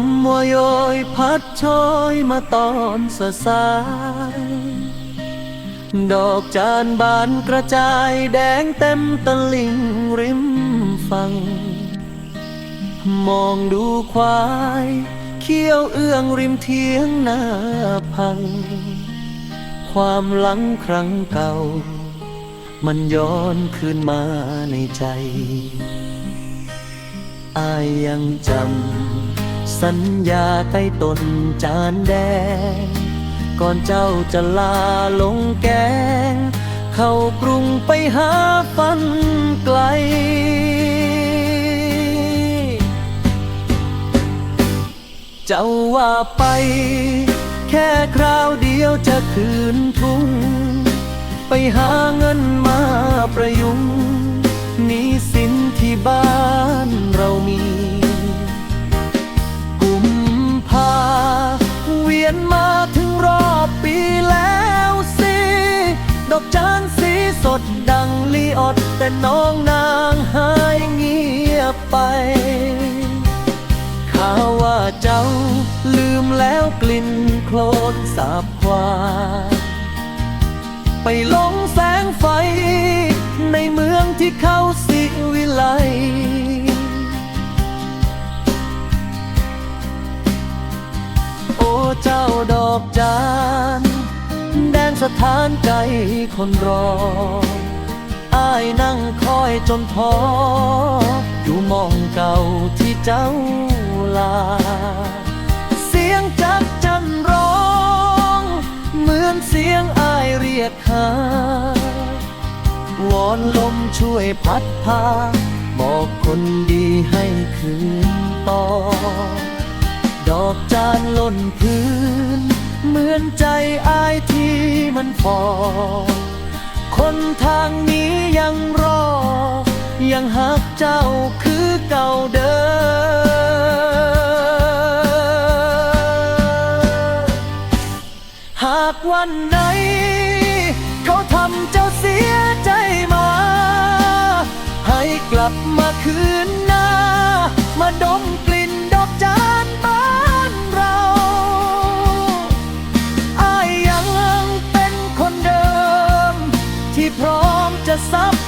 มมัวโยยพัดโชยมาตอนสสาย ดอกจานบานกระจายแดงเต็มตะลิ่งริมฝั่ง มองดูควาย เขี้ยวเอื้องริมเทียงหน้าพัง ความหลังครั้งเก่า มันย้อนคืนมาในใจอายยังจำ สัญญาใต้ต้นจานแดง ก่อนเจ้าจะลาลงแกง เข้ากรุงไปหาฝันไกล เจ้าว่าไปแค่คราวเดียวจะคืนทุงไปหาเงินมาประยุง ดอกจานสีสดดังลีออด แต่น้องนางหายเงียบไปข่าวว่าเจ้าลืมแล้วกลิ่นโคลนสาบควา ไปหลงแสงไฟ ในเมืองที่เขาสิวิไลโอ้เจ้าดอกจาน แดนสถานใจคนรอ อ้ายนั่งคอยจนท้อ อยู่มองเก่าที่เจ้าลา เสียงจักจันร้อง เหมือนเสียงอ้ายเรียกหาวอนลมช่วยพัดพา บอกคนดีให้คืนต่อ ดอกจานล่นพื้น มันฟอคนทางนี้ยังรอ ยังหักเจ้าคือเก่าเดิมหากวันไหน เขาทำเจ้าเสียใจมา ให้กลับมาคืนน just some